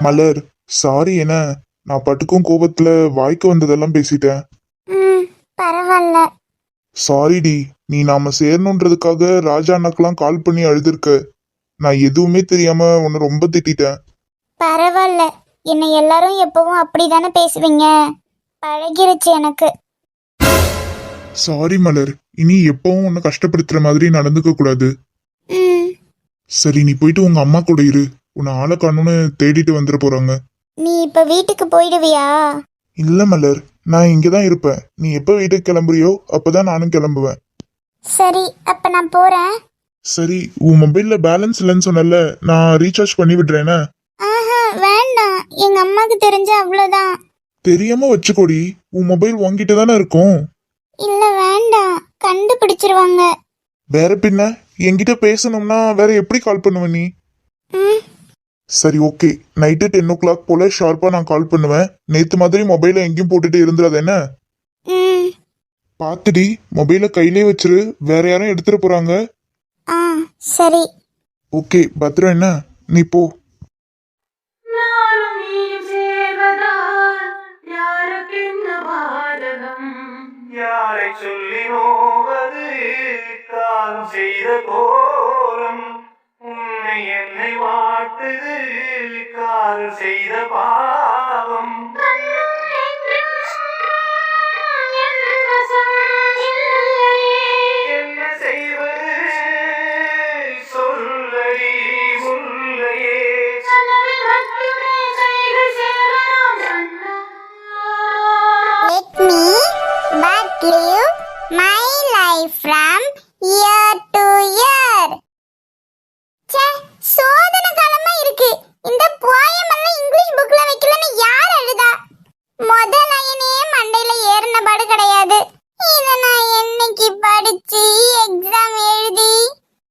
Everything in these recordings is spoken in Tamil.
மலர் சாரி என்ன நான் பட்டுக்கும் கோபத்துல வாய்க்கு வந்ததெல்லாம் பேசிட்டேன். ம் பரவாயில்ல சாரிடி நீ நாம சேரணுன்றதுக்காக ராஜா அண்ணாக்கெல்லாம் கால் பண்ணி அழுதுருக்க. நான் எதுவுமே தெரியாம உன்னை ரொம்ப திட்டிட்டேன். பரவாயில்ல என்னை எல்லாரும் எப்பவும் அப்படிதானே பேசுவீங்க? பழகிருச்சு எனக்கு. சாரி மலர் இனி எப்பவும் உன்னை கஷ்டப்படுத்துற மாதிரி நடந்துக்க கூடாது. ம். சரி நீ போயிட்டு உங்க அம்மா கூட இரு. உன்னை ஆளை காணும்னு தேடிட்டு வந்துட போறாங்க. நீ இப்ப வீட்டுக்கு போயிடுவியா? இல்ல மலர். நான் இங்கதான் இருப்பேன். நீ எப்ப வீட்டுக்கு கிளம்புறியோ அப்பதான் நானும் கிளம்புவேன். சரி அப்ப நான் போறேன். சரி உன் மொபைல்ல பேலன்ஸ் இல்லைன்னு சொன்னல நான் ரீசார்ஜ் பண்ணி விடுறேனே? ஆஹா வேண்டாம். எங்க அம்மாக்கு தெரிஞ்ச அவ்வளவுதான். தெரியாம வச்சுக்கோடி. உன் மொபைல் உன்கிட்ட தானே இருக்கும்? இல்ல வேண்டாம். கண்டுபிடிச்சிருவாங்க. வேற பின்ன என்கிட்ட பேசணும்னா வேற எப்படி கால் பண்ணுவ நீ? ம் சரி okay night ten o'clock போல ஷார்ப்பா நான் கால் பண்ணுவேன். நேத்து மாதிரி மொபைலை எங்கேயும் போட்டுட்டு இருந்துடாத என்ன? ம். பாத்துடி மொபைலை கையிலே வச்சிரு. வேற யாரும் எடுத்துட்டு போறாங்க? ஆ சரி. ஓகே பத்திரம் என்ன? நீ போ. நானும் நீயும் சேர்வதால் யாருக்கென்ன பாதகம்? யாரை சொல்லி நோவது காலம் செய்த கோரம் உன்னை என்னை வாட்டுது காலம் செய்த பாவம். என்ன செய்வது? சொல்லடி முல்லையே. Let me but live my life from year to year. ச்சே, சோதனை காலமா இருக்கு. இந்த போயம் எல்லாம் இங்கிலீஷ் புக்ல வைக்கலன்னு யார் எழுதா? முத லைனே மண்டையில ஏறின பாடு கிடையாது. இத நான் என்னைக்கு படிச்சு எக்ஸாம் எழுதி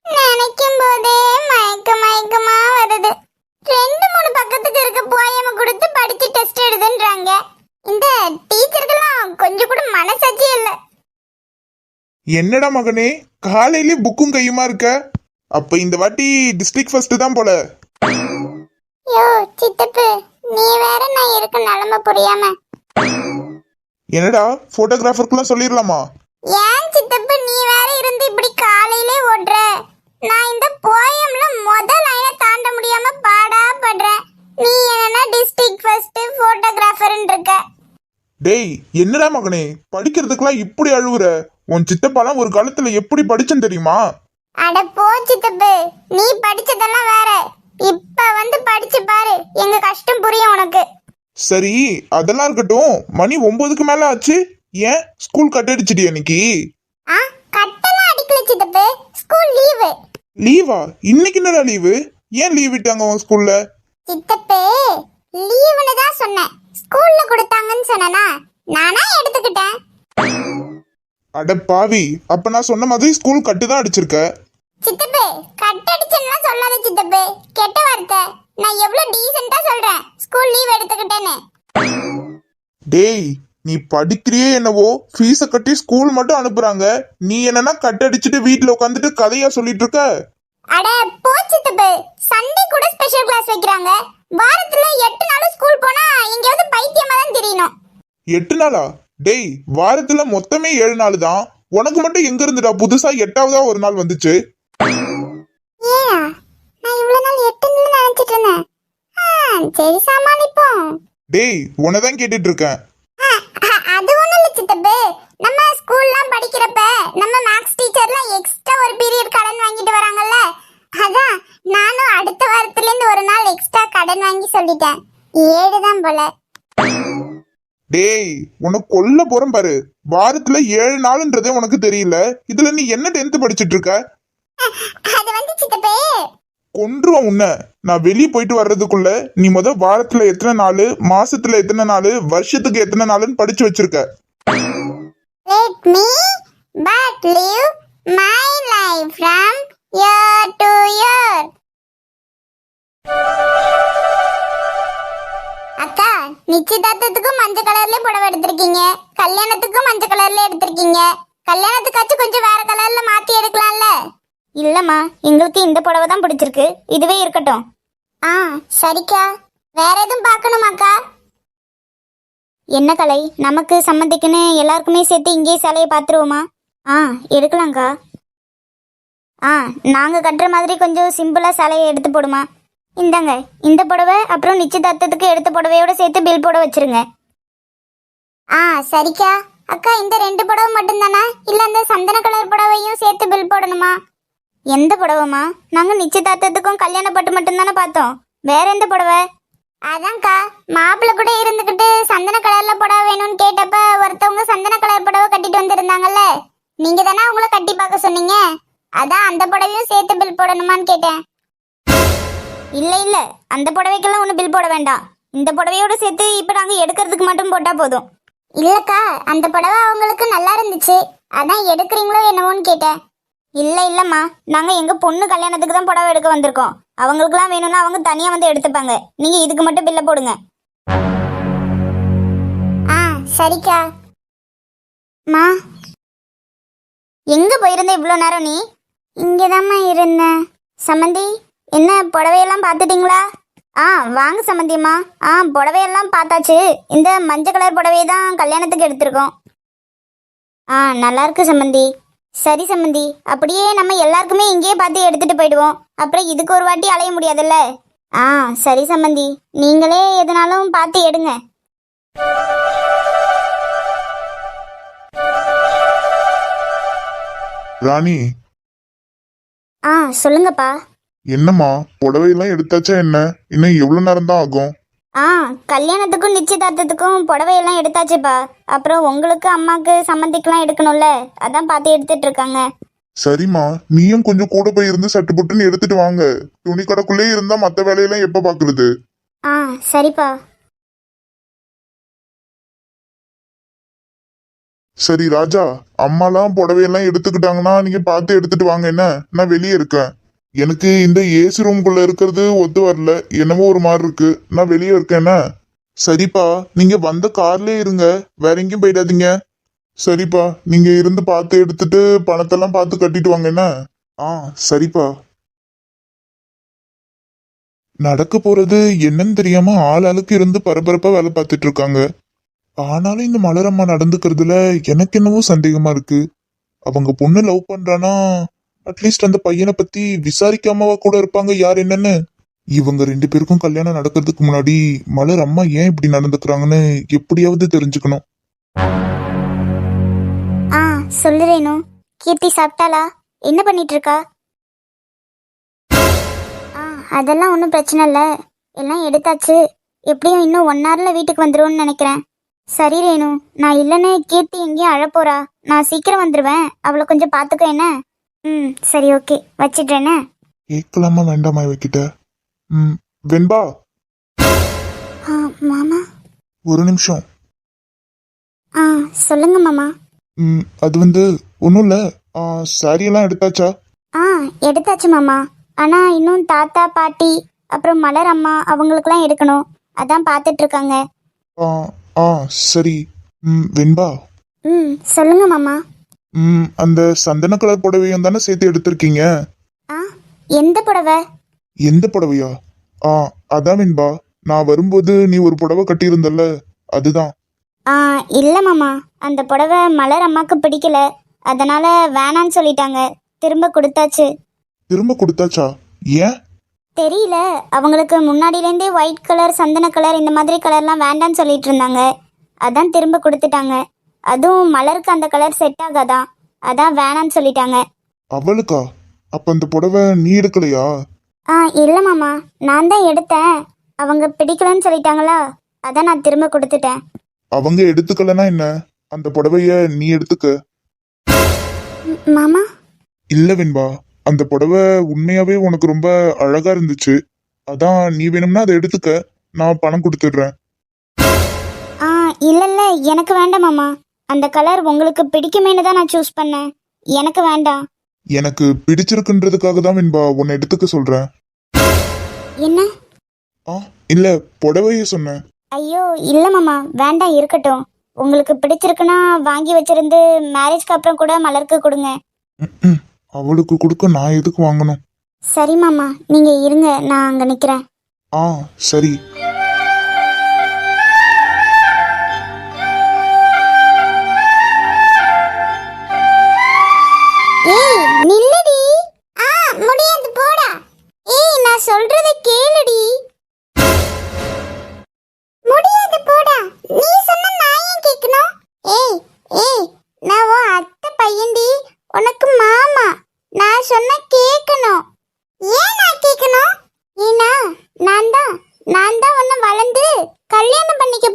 நினைக்கும் போதே மயக்க மயக்கமா வருது. ரெண்டு மூணு பக்கத்துக்கு இருக்க போயம கொடுத்து படிச்சு டெஸ்ட் எழுதுன்றாங்க. இந்த டீச்சருக்கெல்லாம் கொஞ்சம் கூட மனசாட்சி இல்லை. என்னடா மகனே காலையிலே புக்கும் கையுமா இருக்க? அப்ப இந்த வாட்டி டிஸ்ட்ரிக்ட் ஃபர்ஸ்ட் தான் போல. யோ சித்தப்பு நீ வேற நான் இருக்க நிலைமை புரியாம. என்னடா போட்டோகிராஃபருக்குலாம் சொல்லிடலாமா ஏன் சித்தப்பு நீ வேற இருந்து இப்படி காலையிலே ஓடுற? நான் இந்த போயம்ல முத லைனை தாண்ட முடியாம பாடா படுறேன் நீ என்னன்னா டிஸ்ட்ரிக்ட் ஃபர்ஸ்ட் போட்டோகிராஃபர்னு இருக்க டேய் என்னடா மகனே? படிக்கிறதுக்கெல்லாம் இப்படி அழுவுற? உன் சித்தப்பாலாம் ஒரு காலத்துல எப்படி படிச்சேன்னு தெரியுமா? அட போ சித்தப்பு நீ படிச்சதெல்லாம் வேற. இப்ப வந்து படிச்சு பாரு எங்க கஷ்டம் புரியும் உனக்கு. சரி அதெல்லாம் இருக்கட்டும். மணி ஒன்பதுக்கு மேல ஆச்சு. ஏன்? ஸ்கூல் கட் அடிச்சிட்டியா இன்னைக்கு? ஆ கட்டெல்லாம் அடிக்கல சித்தப்பு. School leave. லீவா? இன்னைக்கு என்னடா லீவு? ஏன் லீவ் விட்டாங்க உன் ஸ்கூல்ல? சித்தப்பு லீவுன்னு தான் சொன்னேன். ஸ்கூல்ல கொடுத்தாங்கன்னு சொன்னனா? நானா எடுத்துக்கிட்டேன். அட பாவி அப்ப நான் சொன்ன மாதிரி ஸ்கூல் கட்டு தான் அடிச்சிருக்க. சித்தப்பு கட்டடிச்சுன்னா சொல்லாத சித்தப்பு. கெட்ட வார்த்தை. நான் எவ்வளவு டீசெண்டா சொல்றேன். ஸ்கூல் லீவ் எடுத்துக்கிட்டேன்னு. டேய் நீ படிக்கிறியே என்னவோ? ஃபீஸ கட்டி ஸ்கூல் மட்டும் அனுப்புறாங்க. நீ என்னன்னா கட் அடிச்சிட்டு வீட்ல உட்காந்துட்டு கதையா சொல்லிட்டு இருக்க? அட போ சித்தப்பு. சண்டே கூட ஸ்பெஷல் கிளாஸ் வைக்கிறாங்க. வாரத்துல எட்டு நாளும் ஸ்கூல் போனா எங்கேயாவது பைத்தியமா தான் தெரியணும். எட்டு நாளா? டேய் வாரத்துல மொத்தமே ஏழு நாள் தான் உனக்கு மட்டும் எங்க இருந்துடா? புதுசா எட்டாவதா ஒரு நாள் வந்துச்சு? சரி சமாளிப்போம். டேய் உன்னதான் கேட்டுட்டு இருக்கேன். அது ஒண்ணும் இல்ல சித்தப்பு. நம்ம ஸ்கூல்லாம் படிக்கிறப்ப நம்ம மேக்ஸ் டீச்சர்லாம் எக்ஸ்ட்ரா ஒரு பீரியட் கடன் வாங்கிட்டு வராங்கல்ல. அதான் நானும் அடுத்த வாரத்துல இருந்து ஒரு நாள் எக்ஸ்ட்ரா கடன் வாங்கி சொல்லிட்டேன். ஏழு தான் போல. டேய் உனக்கு கொல்ல போறேன் பாரு. வாரத்துல ஏழு நாளுன்றதே உனக்கு தெரியல. இதுல நீ என்ன டென்த் படிச்சிட்டு இருக்க? கொன்றுவன் உன்னை. நான் வெளியே போயிட்டு வர்றதுக்குள்ள நீ முத வாரத்துல எத்தனை நாள் மாசத்துல எத்தனை நாள் வருஷத்துக்கு எத்தனை நாளுன்னு படிச்சு வச்சிருக்க. Let me அக்கா நிச்சயதார்த்தத்துக்கும் மஞ்சள் கலர்ல புடவை எடுத்திருக்கீங்க. கல்யாணத்துக்கும் மஞ்சள் கலர்ல எடுத்திருக்கீங்க. கல்யாணத்துக்காச்சும் கொஞ்சம் வேற கலர்ல மாத்தி எடுக்கலாம்ல? இல்லம்மா எங்களுக்கு இந்த புடவை தான் பிடிச்சிருக்கு. இதுவே இருக்கட்டும். ஆ சரிக்கா. வேற எதுவும் பார்க்கணுமாக்கா என்ன கலை? நமக்கு சம்மந்திக்குன்னு எல்லாருக்குமே சேர்த்து இங்கேயே சேலையை பார்த்துருவோமா? ஆ எடுக்கலாங்க்கா ஆ நாங்கள் கட்டுற மாதிரி கொஞ்சம் சிம்பிளாக சேலையை எடுத்து போடுமா? இந்தாங்க இந்த புடவை அப்புறம் நிச்சயதார்த்தத்துக்கு எடுத்த புடவையோட சேர்த்து பில் போட வச்சிருங்க. ஆ சரிக்கா. அக்கா இந்த ரெண்டு புடவை மட்டும்தானா? இல்ல இந்த சந்தன கலர் புடவையும் சேர்த்து பில் போடணுமா? எந்த புடவைமா நாங்க நிச்சயதார்த்தத்துக்கும் கல்யாண பட்டு மட்டும்தானே பார்த்தோம். வேற எந்த புடவை? அதான்க்கா. மாப்பிள்ளை கூட இருந்துகிட்டு சந்தன கலர்ல புடவை வேணும்னு கேட்டப்ப ஒருத்தவங்க சந்தன கலர் புடவை கட்டிட்டு வந்திருந்தாங்கல்ல. நீங்க தானே அவங்கள கட்டி பார்க்க சொன்னீங்க? அதான் அந்த புடவையும் சேர்த்து பில் போடணுமான்னு கேட்டேன். இல்ல இல்ல. அந்த புடவைக்கெல்லாம் ஒன்றும் பில் போட வேண்டாம். இந்த புடவையோட சேர்த்து இப்போ நாங்கள் எடுக்கிறதுக்கு மட்டும் போட்டால் போதும். இல்லக்கா அந்த புடவை அவங்களுக்கு நல்லா இருந்துச்சு. அதான் எடுக்கிறீங்களோ என்னவோன்னு கேட்டேன். இல்ல இல்லம்மா. நாங்க எங்க பொண்ணு கல்யாணத்துக்கு தான் புடவை எடுக்க வந்திருக்கோம். அவங்களுக்குலாம் வேணும்னா அவங்க தனியா வந்து எடுத்துப்பாங்க. நீங்க இதுக்கு மட்டும் பில்ல போடுங்க. ஆ சரிக்கா. மா எங்க போயிருந்த இவ்வளோ நேரம் நீ? இங்கதாம்மா இருந்தேன். சம்மந்தி என்ன புடவையெல்லாம் பார்த்துட்டீங்களா? ஆ வாங்க சம்மந்தியம்மா ஆ புடவையெல்லாம் பார்த்தாச்சு. இந்த மஞ்சள் கலர் புடவையை தான் கல்யாணத்துக்கு எடுத்திருக்கோம். ஆ நல்லா இருக்கு சம்மந்தி சரி சம்மந்தி அப்படியே நம்ம எல்லாருக்குமே இங்கேயே பார்த்து எடுத்துட்டு போயிடுவோம். அப்புறம் இதுக்கு ஒரு வாட்டி அலைய முடியாதுல்ல? ஆ சரி சம்மந்தி நீங்களே எதுனாலும் பார்த்து எடுங்க. ராணி. ஆ சொல்லுங்கப்பா. என்னம்மா புடவையெல்லாம் எடுத்தாச்சா என்ன? இன்னும் எவ்வளவு நேரம் தான் ஆகும்? ஆ கல்யாணத்துக்கும் நிச்சயதார்த்தத்துக்கும் புடவையெல்லாம் எடுத்தாச்சுப்பா. அப்புறம் உங்களுக்கு அம்மாக்கு சம்மந்திக்கெல்லாம் எடுக்கணும்ல? அதான் பார்த்து எடுத்துட்டு இருக்காங்க. சரிம்மா நீயும் கொஞ்சம் கூட போய் இருந்து சட்டு புட்டுன்னு எடுத்துட்டு வாங்க. துணி கடைக்குள்ளே இருந்தா மத்த வேலையெல்லாம் எப்ப பாக்குறது ஆ சரிப்பா. சரி ராஜா அம்மாலாம் புடவையெல்லாம் எடுத்துக்கிட்டாங்கன்னா நீங்க பார்த்து எடுத்துட்டு வாங்க என்ன? நான் வெளியே இருக்கேன். எனக்கு இந்த ஏசி ரூம்குள்ள இருக்கிறது ஒத்து வரல. என்னமோ ஒரு மாதிரி இருக்கு. நான் வெளியே இருக்கேன்னா சரிப்பா நீங்க வந்த கார்லயே இருங்க. வேற எங்கேயும் போயிடாதீங்க. சரிப்பா நீங்க இருந்து பார்த்து எடுத்துட்டு பணத்தெல்லாம் பார்த்து கட்டிட்டு வாங்க என்ன? ஆ சரிப்பா. நடக்க போறது என்னன்னு தெரியாம ஆள் ஆளுக்கு இருந்து பரபரப்பா வேலை பார்த்துட்டு இருக்காங்க. ஆனாலும் இந்த மலரம்மா நடந்துக்கிறதுல எனக்கு என்னவோ சந்தேகமா இருக்கு. அவங்க பொண்ணு லவ் பண்றானா? அட்லீஸ்ட் அந்த பையனை பத்தி விசாரிக்காமவா கூட இருப்பாங்க யார் என்னன்னு? இவங்க ரெண்டு பேருக்கும் கல்யாணம் நடக்கிறதுக்கு முன்னாடி மலர் அம்மா ஏன் இப்படி நடந்துக்கிறாங்கன்னு எப்படியாவது தெரிஞ்சுக்கணும். ஆ சொல்லு ரேணு. கீர்த்தி சாப்பிட்டாளா? என்ன பண்ணிட்டு இருக்கா ஆ அதெல்லாம் ஒன்றும் பிரச்சனை இல்லை. எல்லாம் எடுத்தாச்சு. எப்படியும் இன்னும் ஒன் ஹவரில் வீட்டுக்கு வந்துருவோன்னு நினைக்கிறேன். சரி ரேணு நான் இல்லைன்னு கீர்த்தி எங்கேயும் அழப்போறா. நான் சீக்கிரம் வந்துடுவேன் அவளை கொஞ்சம் பார்த்துக்க என்ன? ம் சரி ஓகே. வச்சிடுறேனே? கேட்கலாமா வேண்டாமா இவகிட்ட? ம் வெண்பா? ஆ மாமா? ஒரு நிமிஷம். ஆ சொல்லுங்க மாமா. ம் அது வந்து ஒன்றும் இல்லை. சாரி எல்லாம் எடுத்தாச்சா? ஆ எடுத்தாச்சு மாமா. ஆனா இன்னும் தாத்தா பாட்டி அப்புறம் மலர் அம்மா அவங்களுக்குலாம் எடுக்கணும். அதான் பார்த்துட்டு இருக்காங்க ஆ ஆ சரி. ம் வெண்பா? ம் சொல்லுங்க மாமா. ம் அந்த சந்தன கலர் புடவையும் தானே சேர்த்து எடுத்திருக்கீங்க? ஆ எந்த புடவை? எந்த புடவையா? ஆ அதான் வெண்பா. நான் வரும்போது நீ ஒரு புடவை கட்டியிருந்தல்ல அதுதான். ஆ இல்லை மாமா. அந்த புடவை மலர் அம்மாக்கு பிடிக்கல. அதனால வேணான்னு சொல்லிட்டாங்க. திரும்ப கொடுத்தாச்சு. திரும்ப கொடுத்தாச்சா? ஏன்? தெரியல. அவங்களுக்கு முன்னாடியிலேருந்தே ஒயிட் கலர் சந்தன கலர் இந்த மாதிரி கலர்லாம் வேண்டான்னு சொல்லிட்டு இருந்தாங்க. அதான் திரும்ப கொடுத்துட்டாங்க. அதுவும் மலருக்கு அந்த கலர் செட் ஆகாதான் அதான் வேணான்னு சொல்லிட்டாங்க. அவளுக்கா? அப்ப அந்த புடவை நீ எடுக்கலையா? ஆ இல்லை மாமா. நான் தான் எடுத்தேன். அவங்க பிடிக்கலன்னு சொல்லிட்டாங்களா? அதான் நான் திரும்ப கொடுத்துட்டேன். அவங்க எடுத்துக்கலனா என்ன? அந்த புடவைய நீ எடுத்துக்க. ம், மாமா? இல்ல வெண்பா. அந்த புடவை உண்மையாவே உனக்கு ரொம்ப அழகா இருந்துச்சு. அதான் நீ வேணும்னா அதை எடுத்துக்க. நான் பணம் கொடுத்துடுறேன். ஆ இல்லை இல்லை. எனக்கு வேண்டாம் மாமா. அந்த கலர் உங்களுக்கு பிடிக்குமேனு தான் நான் சூஸ் பண்ணேன். எனக்கு வேண்டாம். எனக்கு பிடிச்சிருக்குன்றதுக்காக தான் வெண்பா உன்னை எடுத்துக்க சொல்றேன். என்ன? ஆ இல்ல புடவைய சொன்னேன். ஐயோ இல்லை மாமா வேண்டாம் இருக்கட்டும். உங்களுக்கு பிடிச்சிருக்குன்னா வாங்கி வச்சிருந்து மேரேஜ்க்கு அப்புறம் கூட மலருக்கு கொடுங்க. ம்ம். அவளுக்கு கொடுக்க நான் எதுக்கு வாங்கணும்? சரி மாமா நீங்கள் இருங்க நான் அங்கே நிற்கிறேன் ஆ சரி.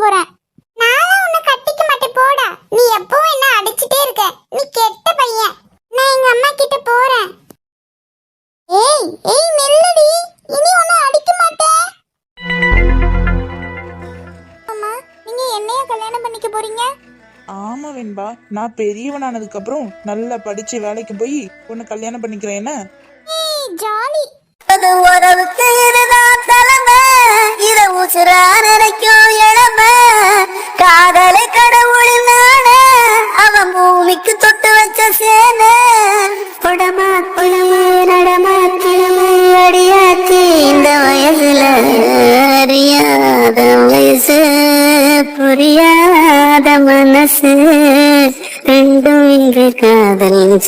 போறேன் நானும் உன்னை கட்டிக்க மாட்டேன் போடா. நீ எப்பவும் என்ன அடிச்சிட்டே இருக்க. நீ கெட்ட பையன். நான் எங்க அம்மா கிட்ட போறேன். ஏய் ஏய் நில்லுடி இனி உன்னை அடிக்க மாட்டேன். அம்மா நீங்க என்னைய கல்யாணம் பண்ணிக்க போறீங்க? ஆமா வெண்பா நான் பெரியவனானதுக்கு அப்புறம் நல்லா படிச்சு வேலைக்கு போய் உன்னை கல்யாணம் பண்ணிக்கிறேன் என்ன? ஏய் ஜாலி. அது உறவுக்கு இதுதான் தலைமை. இத உசுரா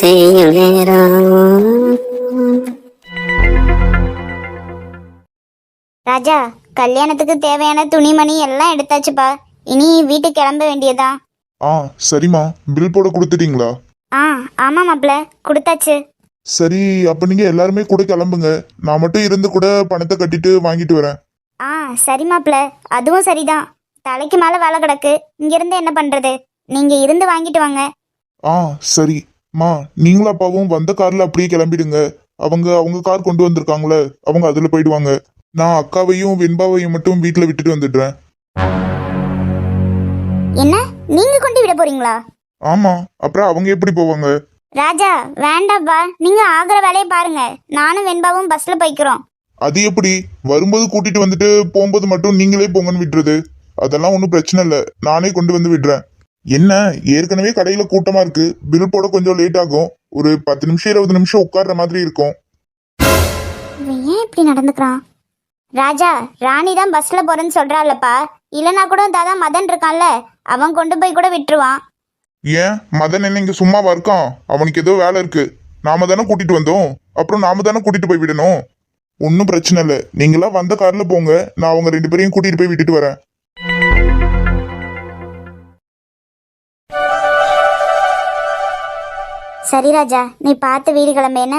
காதல் செய்யும் நேரம் ராஜா கல்யாணத்துக்கு தேவையான துணிமணி எல்லாம் எடுத்தாச்சுப்பா. இனி வீட்டுக்கு கிளம்ப வேண்டியதா? ஆ சரிம்மா. பில் போட கொடுத்துட்டீங்களா? ஆ ஆமா மாப்ள கொடுத்தாச்சு. சரி அப்ப நீங்க எல்லாருமே கூட கிளம்புங்க. நான் மட்டும் இருந்து கூட பணத்தை கட்டிட்டு வாங்கிட்டு வரேன். ஆ சரி மாப்ள அதுவும் சரிதான் தலைக்கு மேல வேலை கிடக்கு. இங்க இருந்து என்ன பண்றது? நீங்க இருந்து வாங்கிட்டு வாங்க. ஆ சரி. மா நீங்களும் அப்பாவும் வந்த கார்ல அப்படியே கிளம்பிடுங்க. அவங்க அவங்க கார் கொண்டு வந்திருக்காங்களே அவங்க அதுல போயிடுவாங்க. நான் அக்காவையும் வெண்பாவையும் மட்டும் வீட்டுல விட்டுட்டு வந்துடுறேன். என்ன? நீங்க கொண்டு விட போறீங்களா? ஆமா அப்புறம் அவங்க எப்படி போவாங்க? ராஜா வேண்டாப்பா நீங்க ஆகுற வேலையை பாருங்க. நானும் வெண்பாவும் பஸ்ல போய்க்கிறோம். அது எப்படி? வரும்போது கூட்டிட்டு வந்துட்டு போகும்போது மட்டும் நீங்களே போங்கன்னு விட்டுறது. அதெல்லாம் ஒன்றும் பிரச்சனை இல்லை. நானே கொண்டு வந்து விடுறேன். என்ன? ஏற்கனவே கடையில கூட்டமா இருக்கு. பில் போட கொஞ்சம் லேட் ஆகும். ஒரு பத்து நிமிஷம் இருபது நிமிஷம் உட்கார்ற மாதிரி இருக்கும். இவன் ஏன் இப்படி நடந்துக்கிறான்? ராஜா ராணி தான் பஸ்ல போறேன்னு சொல்றாள்லப்பா. இல்லனா கூட தாதா மதன் இருக்கான்ல அவன் கொண்டு போய் கூட விட்டுருவான். ஏன்? மதன் என்ன இங்க சும்மாவா இருக்கான்? அவனுக்கு ஏதோ வேலை இருக்கு. நாம தானே கூட்டிட்டு வந்தோம். அப்புறம் நாம தானே கூட்டிட்டு போய் விடணும். ஒன்றும் பிரச்சனை இல்லை. நீங்களா வந்த கார்ல போங்க. நான் அவங்க ரெண்டு பேரையும் கூட்டிட்டு போய் விட்டுட்டு வரேன். சரி ராஜா நீ பார்த்து வீடு கிளம்பேன?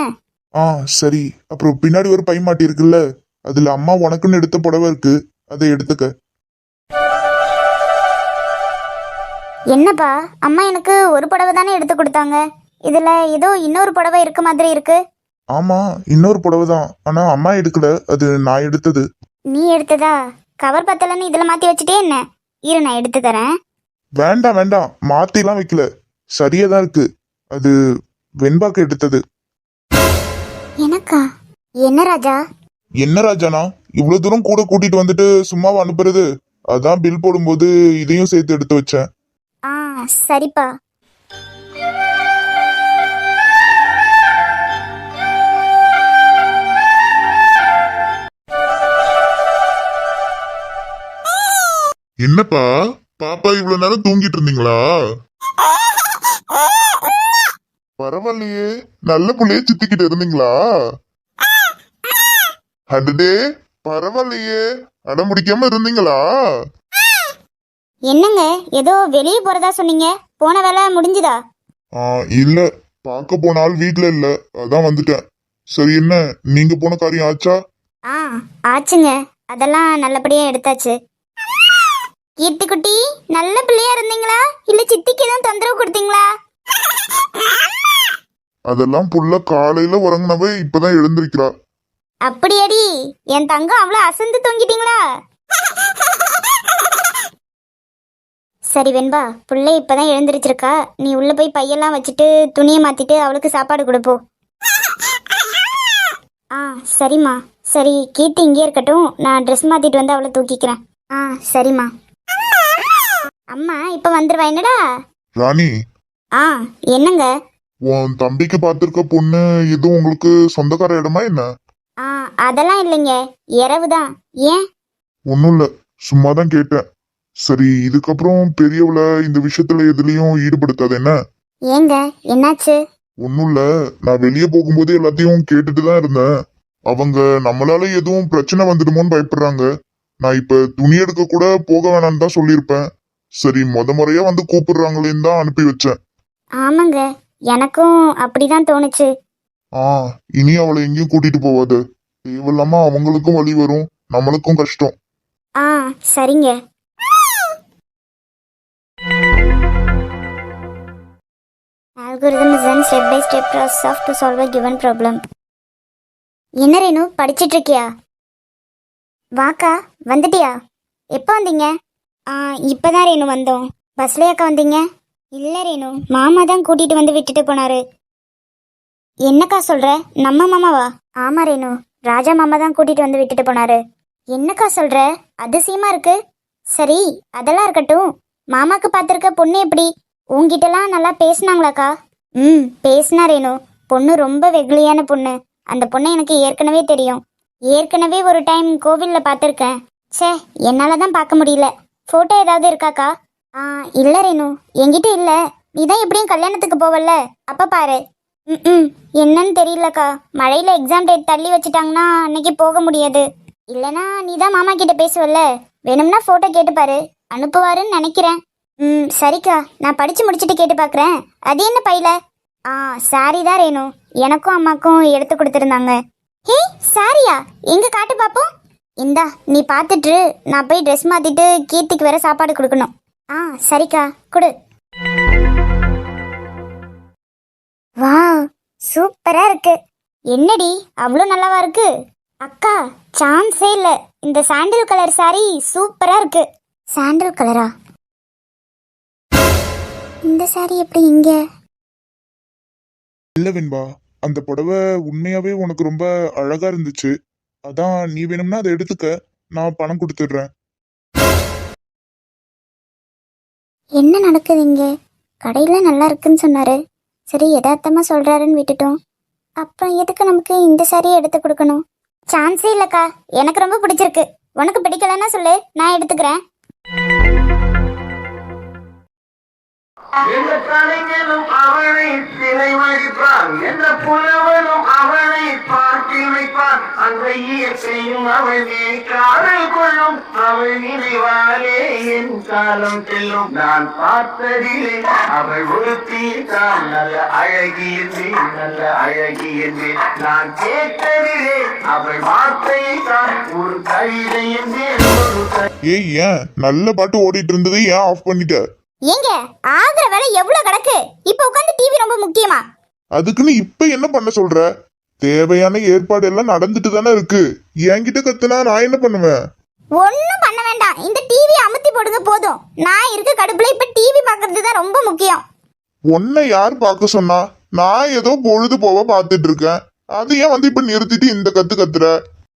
ஆ சரி. அப்புறம் பின்னாடி ஒரு பை மாட்டி இருக்குல்ல அதுல அம்மா உனக்குன்னு எடுத்த புடவை இருக்கு. அதை எடுத்துக்க. என்னப்பா அம்மா எனக்கு ஒரு புடவை தானே எடுத்து கொடுத்தாங்க. இதுல ஏதோ இன்னொரு புடவை இருக்க மாதிரி இருக்கு. ஆமா இன்னொரு புடவை தான். ஆனா அம்மா எடுக்கல அது நான் எடுத்தது. நீ எடுத்ததா? கவர் பத்தலன்னு இதுல மாத்தி வச்சுட்டே என்ன? இரு நான் எடுத்து தரேன். வேண்டாம் வேண்டாம். மாத்திலாம் வைக்கல. சரியா தான் இருக்கு. அது வெண்பாக்கு எடுத்தது. எனக்கா? என்ன ராஜா? என்ன ராஜானா? இவ்வளவு தூரம் கூட கூட்டிட்டு வந்துட்டு சும்மாவா அனுப்புறது? அதான் பில் போடும்போது இதையும் சேர்த்து எடுத்து வச்சேன். ஆ சரிப்பா. என்னப்பா? பாப்பா இவ்வளவு நேரம் தூங்கிட்டு இருந்தீங்களா? பரவாயில்லையே. நல்ல புள்ளைய சித்திக்கிட்டு இருந்தீங்களா? அடடே பரவாயில்லையே. அடம் முடிக்காம இருந்தீங்களா? என்னங்க ஏதோ வெளியே போறதா சொன்னீங்க? போன வேலை முடிஞ்சுதா? ஆ இல்ல. பார்க்க போன ஆள் வீட்ல இல்ல. அதான் வந்துட்டேன். சரி என்ன? நீங்க போன காரியம் ஆச்சா? ஆ ஆச்சுங்க. அதெல்லாம் நல்லபடியா எடுத்தாச்சு. கீர்த்தி குட்டி நல்ல பிள்ளையா இருந்தீங்களா? இல்ல சித்திக்கு எதுவும் தொந்தரவு கொடுத்தீங்களா? அதெல்லாம் புள்ள காலையில உறங்குனவ இப்பதான் எழுந்திருக்கிறா. அப்படியாடி. என் தங்கம் அவ்வளவு அசந்து தூங்கிட்டீங்களா? சரி வெண்பா புள்ளை இப்பதான் எழுந்திருச்சிருக்கா. நீ உள்ள போய் பையெல்லாம் வச்சுட்டு துணியை மாத்திட்டு அவளுக்கு சாப்பாடு கொடுப்போ ஆ சரிம்மா. சரி கீர்த்தி இங்கே இருக்கட்டும். நான் ட்ரெஸ் மாத்திட்டு வந்து அவளை தூக்கிக்கிறேன். ஆ சரிம்மா. அம்மா இப்ப வந்துருவா என்னடா? ராணி. ஆ என்னங்க? உன் தம்பிக்கு பார்த்திருக்க பொண்ணு எதுவும் உங்களுக்கு சொந்தக்கார இடமா என்ன? ஆ அதெல்லாம் இல்லைங்க. இரவுதான் ஏன்? ஒன்றும் இல்லை. சும்மா தான் கேட்டேன். சரி இதுக்கப்புறம் பெரியவளை இந்த விஷயத்துல எதுலயும் ஈடுபடுத்தாது என்ன? ஏங்க என்னாச்சு? ஒன்றும் இல்லை. நான் வெளியே போகும்போது எல்லாத்தையும் கேட்டுட்டு தான் இருந்தேன். அவங்க நம்மளால எதுவும் பிரச்சனை வந்துடுமோன்னு பயப்படுறாங்க. நான் இப்ப துணி எடுக்க கூட போக வேணாம்னு தான் சொல்லியிருப்பேன். சரி முத முறையா வந்து கூப்பிடுறாங்களேன்னு தான் அனுப்பி வச்சேன். ஆமாங்க. எனக்கும் அப்படிதான் தோணுச்சு. ஆ இனி அவளை எங்கேயும் கூட்டிட்டு போவாத. தேவையில்லாம அவங்களுக்கும் வழி வரும் நம்மளுக்கும் கஷ்டம். ஆ சரிங்க. Algorithm is an step-by-step process of to solve a given problem. என்ன ரேணு படிச்சிட்டு இருக்கியா? வாக்கா வந்துட்டியா? எப்போ வந்தீங்க? ஆ இப்பதான் ரேணு வந்தோம். பஸ்லயாக்கா வந்தீங்க? இல்ல ரேணு மாமா தான் கூட்டிட்டு வந்து விட்டுட்டு போனாரு. என்னக்கா சொல்ற? நம்ம மாமாவா? ஆமா ரேணு ராஜா மாமா தான் கூட்டிட்டு வந்து விட்டுட்டு போனாரு. என்னக்கா சொல்ற? அதிசயமா இருக்கு. சரி அதெல்லாம் இருக்கட்டும். மாமாக்கு பார்த்துருக்க பொண்ணு எப்படி? உங்ககிட்டலாம் நல்லா பேசுனாங்களாக்கா? ம் பேசினா ரேணு. பொண்ணு ரொம்ப வெகுளியான பொண்ணு. அந்த பொண்ணை எனக்கு ஏற்கனவே தெரியும். ஏற்கனவே ஒரு டைம் கோவிலில் பார்த்துருக்கேன். ச்சே என்னால் தான் பார்க்க முடியல. ஃபோட்டோ ஏதாவது இருக்காக்கா? ஆ இல்லை ரேணு. என்கிட்ட இல்லை. நீ தான் எப்படியும் கல்யாணத்துக்கு போவல அப்போ பாரு. ம் ம். என்னன்னு தெரியலக்கா. மழையில் எக்ஸாம் டேட் தள்ளி வச்சுட்டாங்கன்னா அன்னைக்கு போக முடியாது. இல்லனா நீ தான் மாமா கிட்ட பேசுவல்ல? வேணும்னா போட்டோ கேட்டுப்பாரு அனுப்புவாருன்னு நினைக்கிறேன். ம் சரிக்கா. நான் படிச்சு முடிச்சுட்டு கேட்டு பார்க்குறேன் அது என்ன பையில? ஆ சாரி தான் ரேணு. எனக்கும் அம்மாக்கும் எடுத்து கொடுத்துருந்தாங்க. ஹே சாரியா எங்க காட்டு பாப்போம்? இந்தா நீ பார்த்துட்டு நான் போய் ட்ரெஸ் மாத்திட்டு கீர்த்திக்கு வேற சாப்பாடு கொடுக்கணும். ஆ சரிக்கா கொடு. வா சூப்பரா இருக்கு. என்னடி அவ்வளோ நல்லாவா இருக்கு? அக்கா சான்ஸே இல்ல. இந்த சாண்டில் கலர் சாரி சூப்பரா இருக்கு. சாண்டில் கலரா? இந்த சாரி எப்படி இங்க? இல்ல வெண்பா அந்த புடவை உண்மையாவே உனக்கு ரொம்ப அழகா இருந்துச்சு. அதான் நீ வேணும்னா அதை எடுத்துக்க. நான் பணம் கொடுத்துடுறேன். என்ன நடக்குது இங்கே? கடையில் நல்லா இருக்குன்னு சொன்னாரு. சரி எதார்த்தமாக சொல்கிறாருன்னு விட்டுட்டோம். அப்புறம் எதுக்கு நமக்கு இந்த சாரியை எடுத்து கொடுக்கணும்? சான்ஸே இல்லைக்கா. எனக்கு ரொம்ப பிடிச்சிருக்கு. உனக்கு பிடிக்கலன்னா சொல்லு. நான் எடுத்துக்கிறேன். எந்த கலைஞனும் அவனை சிலை வகிப்பான் எந்த புலவனும் அவனை பார்த்து வைப்பான். அந்த இயற்கையும் அவனே காதல் கொள்ளும். அவள் நினைவாலே என் காலம் செல்லும். நான் பார்த்ததிலே அவள் ஒருத்தி தான். நல்ல அழகி என்றேன் நல்ல அழகி என்றேன். நான் கேட்டதிலே அவள் வார்த்தை தான். ஒரு கவிதை என்றேன். ஏய் ஏன்? நல்ல பாட்டு ஓடிட்டு இருந்தது ஏன் ஆஃப் பண்ணிட்ட? ஏங்க ஆகிற வேலை எவ்வளவு கிடக்கு இப்ப உட்காந்து டிவி ரொம்ப முக்கியமா? அதுக்குன்னு இப்ப என்ன பண்ண சொல்ற? தேவையான ஏற்பாடு எல்லாம் நடந்துட்டு தானே இருக்கு. என்கிட்ட கத்துனா நான் என்ன பண்ணுவேன்? ஒன்றும் பண்ண வேண்டாம். இந்த டிவி அமுத்தி போடுங்க போதும். நான் இருக்க கடுப்புல இப்ப டிவி பார்க்கிறது தான் ரொம்ப முக்கியம். உன்னை யார் பார்க்க சொன்னா? நான் ஏதோ பொழுது போக பார்த்துட்டு இருக்கேன். அது ஏன் வந்து இப்ப நிறுத்திட்டு இந்த கத்து கத்துற?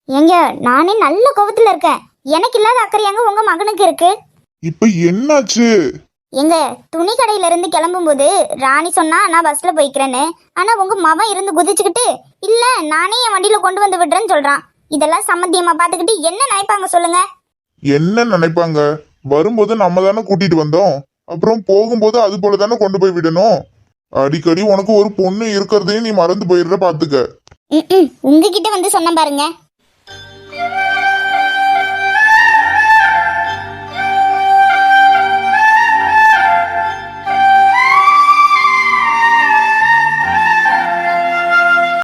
ஏங்க நானே நல்ல கோவத்துல இருக்கேன். எனக்கு இல்லாத அக்கறையாங்க உங்க மகனுக்கு இருக்கு. இப்ப என்னாச்சு? எங்க துணி கடையில இருந்து கிளம்பும்போது ராணி சொன்னா நான் பஸ்ல போய்க்கிறேன்னு. ஆனா உங்க மவன் இருந்து குதிச்சுக்கிட்டு இல்ல நானே என் வண்டியில கொண்டு வந்து விடுறேன்னு சொல்றான். இதெல்லாம் சம்மந்தியமா பாத்துக்கிட்டு என்ன நினைப்பாங்க சொல்லுங்க? என்ன நினைப்பாங்க? வரும்போது நம்ம தானே கூட்டிட்டு வந்தோம். அப்புறம் போகும்போது அது போல தானே கொண்டு போய் விடணும். அடிக்கடி உனக்கு ஒரு பொண்ணு இருக்கிறதையும் நீ மறந்து போயிடுற பாத்துக்க. உங்ககிட்ட வந்து சொன்ன பாருங்க.